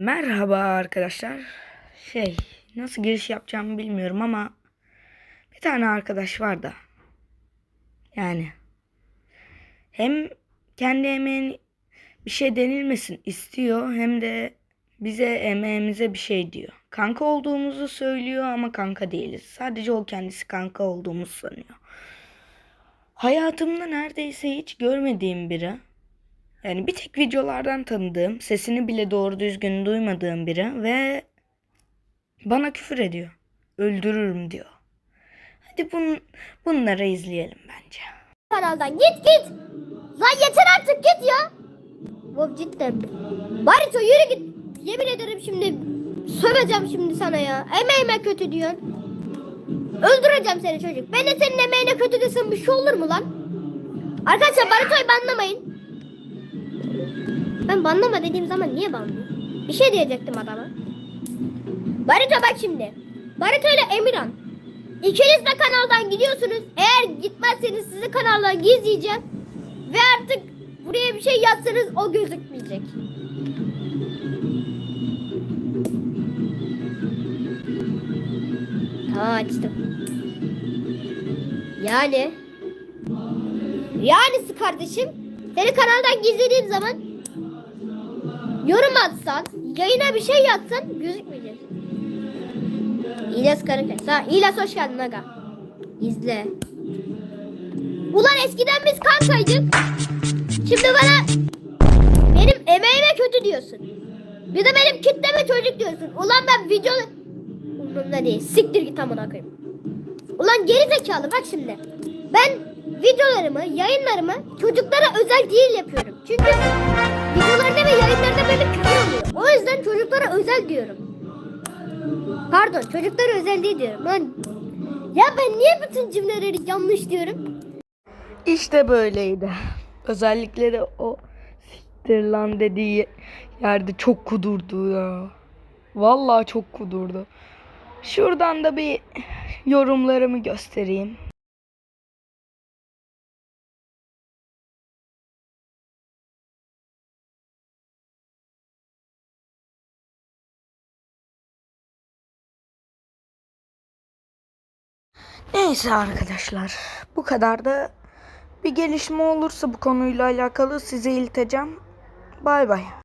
Merhaba arkadaşlar. Şey, nasıl giriş yapacağımı bilmiyorum ama bir tane arkadaş var da. Yani hem kendi emeğin bir şey denilmesin istiyor hem de bize emeğimize bir şey diyor. Kanka olduğumuzu söylüyor ama kanka değiliz. Sadece o kendisi kanka olduğumuzu sanıyor. Hayatımda neredeyse hiç görmediğim biri. Yani bir tek videolardan tanıdığım, sesini bile doğru düzgün duymadığım biri ve bana küfür ediyor. Öldürürüm diyor. Hadi bun, bunları izleyelim bence. kanaldan git git. Lan yeter artık git ya. Bu cidden. Barito yürü git. Yemin ederim şimdi söveceğim şimdi sana ya. Emeğime kötü diyorsun. Öldüreceğim seni çocuk. Ben de senin emeğine kötü desem bir şey olur mu lan? Arkadaşlar Barito'yu banlamayın. Ben banlama dediğim zaman niye banlıyor? Bir şey diyecektim adama. Barito bak şimdi. Barito ile Emirhan. İkiniz de kanaldan gidiyorsunuz. Eğer gitmezseniz sizi kanaldan gizleyeceğim. Ve artık buraya bir şey yazsanız o gözükmeyecek. Tamam açtım. Yani yani kardeşim seni kanaldan gizlediğim zaman yorum atsan yayına bir şey yazsan gözükmeyecek. İlyas Karakas. Ha, İlyas hoş geldin aga. İzle. Ulan eskiden biz kankaydık. Şimdi bana benim emeğime kötü diyorsun. Bir de benim kitleme çocuk diyorsun. Ulan ben video... Umurumda değil. Siktir git amına koyayım. Ulan geri zekalı bak şimdi. Ben videolarımı, yayınlarımı çocuklara özel değil yapıyorum. Çünkü videolarda yüzden çocuklara özel diyorum. Pardon çocuklara özel değil diyorum. Lan ya ben niye bütün cümleleri yanlış diyorum? İşte böyleydi. Özellikle de o siktir lan dediği yerde çok kudurdu ya. Vallahi çok kudurdu. Şuradan da bir yorumlarımı göstereyim. Neyse arkadaşlar. Bu kadar da bir gelişme olursa bu konuyla alakalı size ileteceğim. Bay bay.